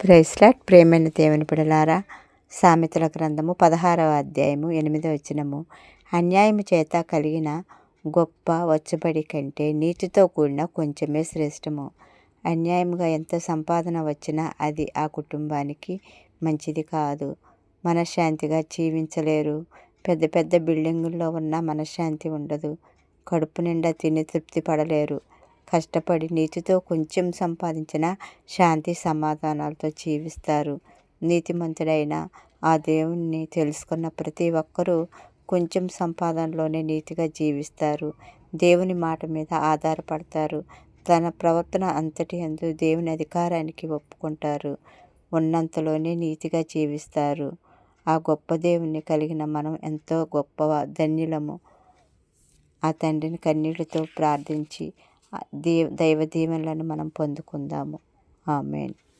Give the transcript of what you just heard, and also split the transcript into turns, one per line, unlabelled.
ప్రైస్లాట్ ప్రేమైన దేవుని పిడలారా సామెతల గ్రంథము పదహారవ అధ్యాయము ఎనిమిదవ వచనము. అన్యాయము చేత కలిగిన గొప్ప వచ్చబడి కంటే నీతితో కూడిన కొంచెమే శ్రేష్టము. అన్యాయముగా ఎంత సంపాదన వచ్చినా అది ఆ కుటుంబానికి మంచిది కాదు. మనశ్శాంతిగా జీవించలేరు. పెద్ద పెద్ద బిల్డింగుల్లో ఉన్న మనశ్శాంతి ఉండదు. కడుపు నిండా తిని తృప్తి పడలేరు. కష్టపడి నీతితో కొంచెం సంపాదించిన శాంతి సమాధానాలతో జీవిస్తారు. నీతిమంతుడైన ఆ దేవుణ్ణి తెలుసుకున్న ప్రతి ఒక్కరూ కొంచెం సంపాదనలోనే నీతిగా జీవిస్తారు. దేవుని మాట మీద ఆధారపడతారు. తన ప్రవర్తన అంతటి అందు దేవుని అధికారానికి ఒప్పుకుంటారు. ఉన్నంతలోనే నీతిగా జీవిస్తారు. ఆ గొప్ప దేవుని కలిగిన మనం ఎంతో గొప్ప ధన్యులము. ఆ తండ్రిని కన్నీళ్ళతో ప్రార్థించి దేవ దైవ దీవెనలను మనం పొందుకుందాము. ఆమెన్.